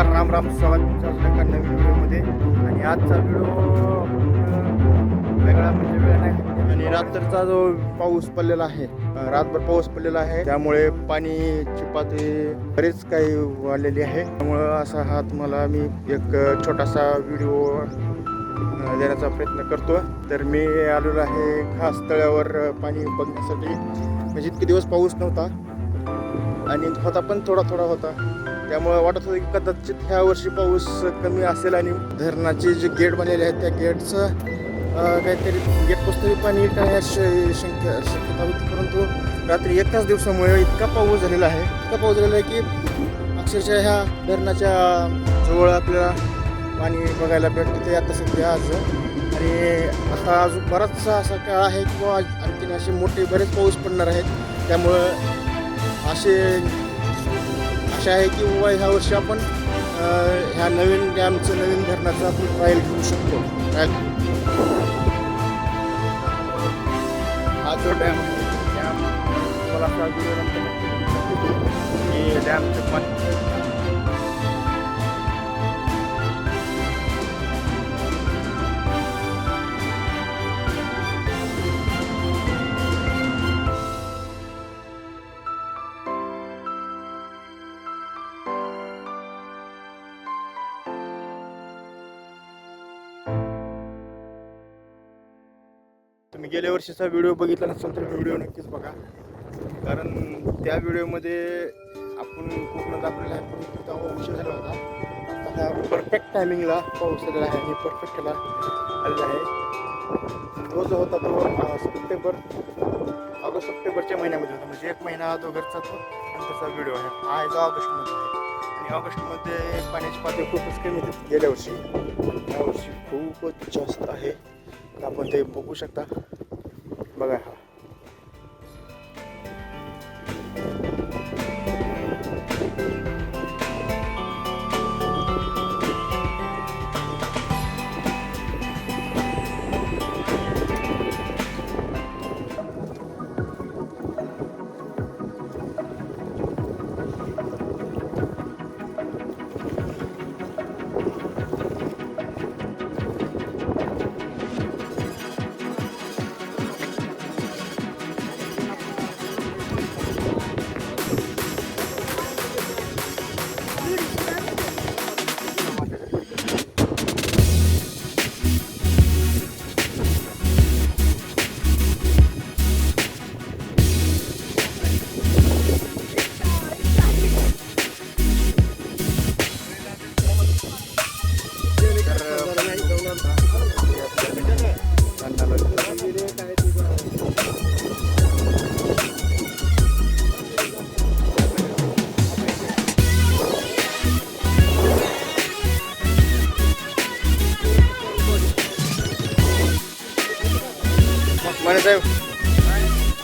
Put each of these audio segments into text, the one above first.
नमस्कार राम राम स्वागत तुमच्या एका नवीन व्हिडिओमध्ये. आणि आजचा व्हिडिओ वेगळा म्हणजे वेळ नाही. आणि रात्रीचा जो पाऊस पडलेला आहे रातभर पाऊस पडलेला आहे त्यामुळे पाणीची पातळी बरीच काही वाढलेली आहे. त्यामुळं असा हा तुम्हाला मी एक छोटासा व्हिडिओ देण्याचा प्रयत्न करतो तर मी आलेलो आहे खास तळ्यावर पाणी बघण्यासाठी. म्हणजे इतके दिवस पाऊस नव्हता. आणि होता पण थोडा थोडा होता. त्यामुळे वाटत होतं की कदाचित ह्या वर्षी पाऊस कमी असेल आणि धरणाचे जे गेट बनलेले आहेत त्या गेटचं काहीतरी गेट पुस्तकी पाणी येईल शंका शक्यता होती. परंतु रात्री एकाच दिवसामुळे इतका पाऊस झालेला आहे इतका पाऊस झालेला आहे की अक्षरशः ह्या धरणाच्या जवळ आपल्याला पाणी बघायला भेटतं. ते आता सध्या आज. आणि आता अजून बराचसा असा काळ आहे किंवा आणखीन असे मोठे बरेच पाऊस पडणार आहेत. त्यामुळं असे अशा आहे की बाबा ह्या वर्षी आपण ह्या नवीन डॅमचं नवीन धरणाचं आपण ट्रायल घेऊ शकतो हा जो डॅम डॅम मला की डॅमचं पण तुम्ही गेल्या वर्षीचा व्हिडिओ बघितला नसेल तर व्हिडिओ नक्कीच बघा. कारण त्या व्हिडिओमध्ये आपण कोकणात आपल्याला ह्या तेव्हा उशीर झाला होता. आता परफेक्ट टायमिंगला पाऊस आलेला आहे आणि परफेक्ट त्याला आलेला आहे. तो जो होता तो सप्टेंबर ऑगस्ट सप्टेंबरच्या महिन्यामध्ये होता. म्हणजे एक महिना अगोदरचा तो त्याचा व्हिडिओ आहे. हा आहे जो ऑगस्टमध्ये आहे. आणि ऑगस्टमध्ये पाण्याची पातळी खूपच कमी होती गेल्या वर्षी. यावर्षी खूपच जास्त आहे. आपण ते बघू शकता. बघा. हा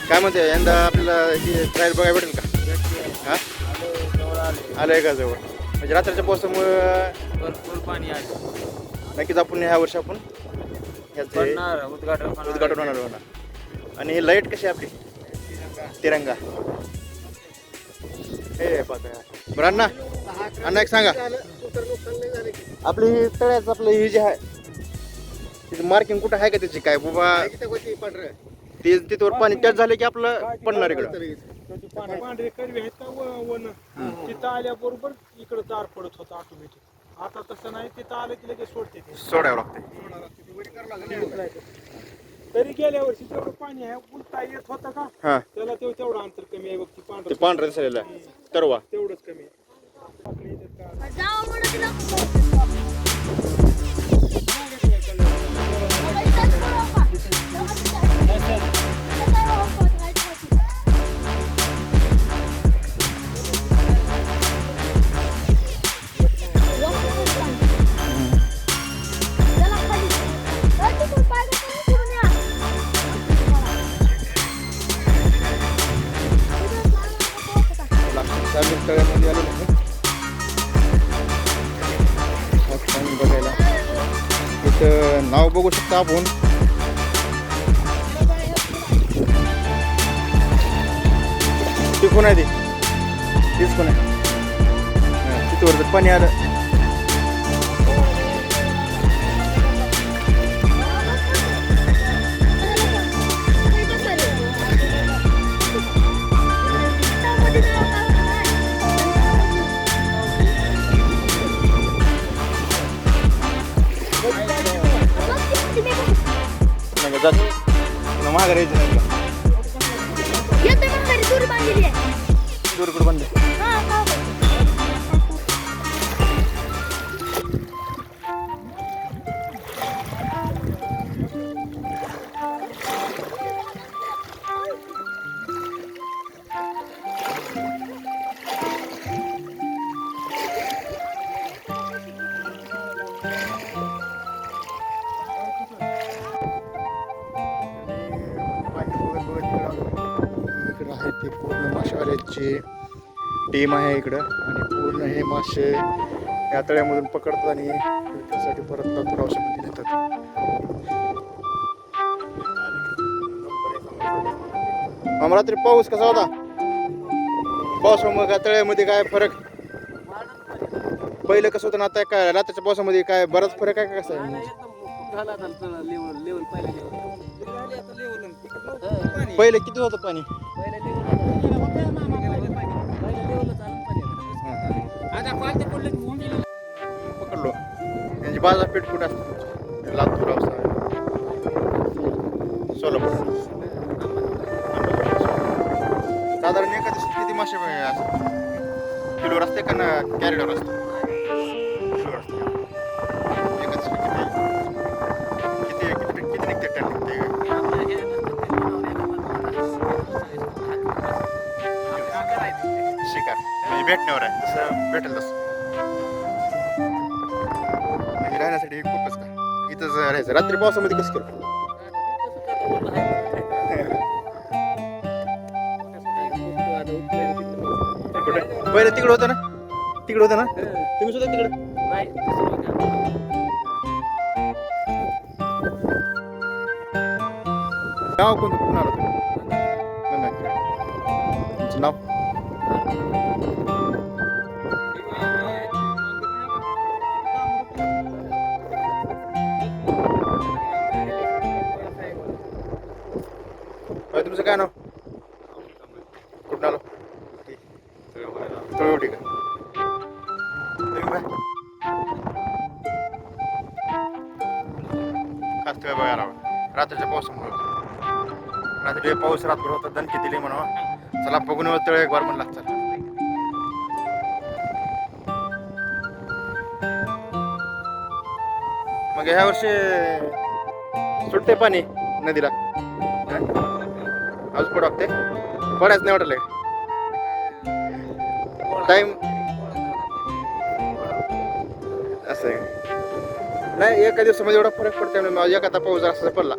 काय म्हणते यंदा आपल्याला ही ट्रायल बघायला भेटेल का? हा? आलंय का जवळ? म्हणजे रात्रीच्या पावसामुळं भरपूर पाणी आहे. नक्कीच आपण ह्या वर्षी आपण उद्घाटन. उद्घाटन होणार होणार. आणि ही लाइट कशी आहे आपली? तिरंगा. हे बरं अण्णा अण्णा एक सांगा. आपली ही तळ्याचं आपलं ही जी आहे तिची मार्किंग कुठं आहे का त्याची? काय बाबा ते तिथवर पाणी टच झालं की आपलं पडणार इकडं. पांढरे पांढरे कडवे आहेत का व- वन? तिथं आल्याबरोबर इकडं दार पडत होतं ऑटोमॅटिक आता तसं नाही तिथं आलं की लगेच सोडते ते. सोडावं लागतंय. तरी गेल्या वर्षी तेवढं पाणी आहे उलटा येत होतं का? हा. त्याला तेव तेवढं अंतर कमी आहे बघ ती ते पांढरं पांढरं दिसलेलं आहे. तरवा. तेवढंच कमी आहे. का- म्हणून तिला लागतं तर नाव बघू शकता आपण. ती कोण आहे ती? तीच कोण आहे? हा, तिथं पाणी आलं. ನಾಗರಾಜ್ ನಂಗೆ ಎದ್ದು ಬಂದಿರಿ ದೂರ ಬಂದೆ मासेवाल्याची टीम आहे इकडं आणि पूर्ण हे मासे या तळ्यामधून पकडतात आणि विक्रीसाठी परत लातूर नेतात आम्हाला रात्री पाऊस कसा होता? पावसामुळे काय तळ्यामध्ये काय फरक? पहिलं कसं होतं ना आता काय रात्रीच्या पावसामध्ये काय बराच फरक आहे का कसं? आहे पहिलं किती होतं पाणी? पकडलो. त्यांची बाजारपेठ कुठे असते? लातूर औसा सोलापूर. साधारण एखादी किती मासे असतात किलोवर असते का ना कॅरेटवर असते भेटेल तसं म्हणजे राहण्यासाठी खूपच का इथंच राहायचं. रात्री पावसामध्ये कसं करू कुठे? पहिलं तिकडं होतं ना? तिकडं होतं ना? तुम्ही सुद्धा तिकडं. नाव कोणतं? कुठून आलं तुम्ही. तुमचं नाव? काय नाव कुठून आलो? तळवटी का तुम्ही काय खास तुला बघायला आवड रात्रीच्या पावसामुळे. रात्री पाऊस रातभर होता दणकी दिली म्हणा चला बघून तळ एक बार म्हणला चला. मग ह्या वर्षी सुटते पाणी नदीला. आज पुढं वागते. पडायच नाही वाटलं टाईम असं आहे. नाही एका दिवसामध्ये एवढा फरक पडते म्हणजे माझ्या एखादा पाऊस असा पडला.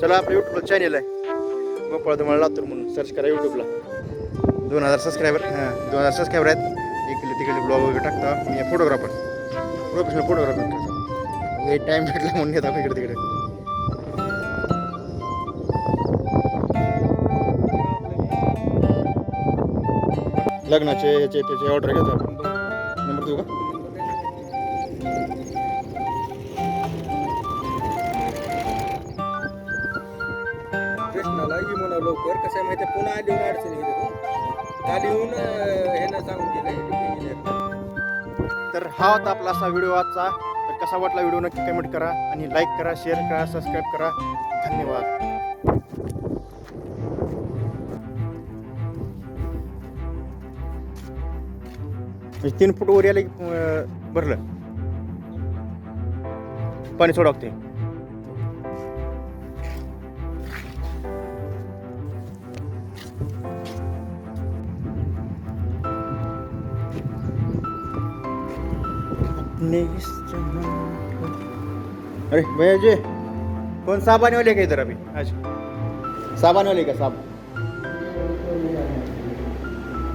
चला आपलं युट्यूब चॅनल आहे. गोपाळ धुमाळ लातूर म्हणून. सर्च करा युट्यूबला दोन हजार सबस्क्रायबर हां दोन हजार सबस्क्रायबर आहेत. इकडे तिकडे ब्लॉग वगैरे टाकता. मी फोटोग्राफर प्रोफेशनल फोटोग्राफर हे टाईम भेटला म्हणून येत आपण इकडे तिकडे. लग्नाचे ह्याचे त्याचे ऑर्डर घेतो आपण. नंबर देऊ का? कसं आहे माहिती आहे, पुन्हा आली येऊन अडचणी येते आली येऊन ह्यानं सांगून गेलं तर हा होता आपला असा व्हिडिओ आजचा. तर कसा वाटला व्हिडिओ नक्की कमेंट करा आणि लाईक करा शेअर करा सबस्क्राईब करा. धन्यवाद. म्हणजे तीन फूट वर यायला भरलं. पाणी सोडावते अरे भैया जी कौन साबान वाले के इधर अभी? अच्छा साबान वाले का साब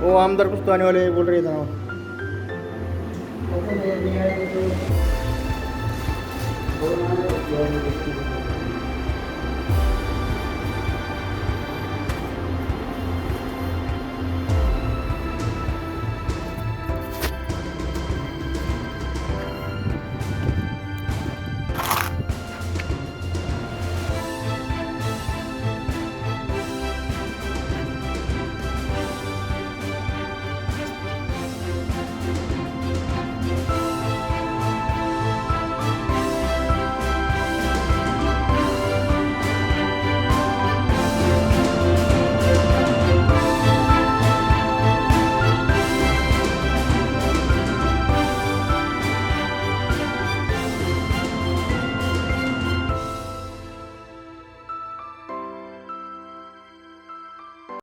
वो आमदार कुछ तो आने वाले बोल रहे थे ना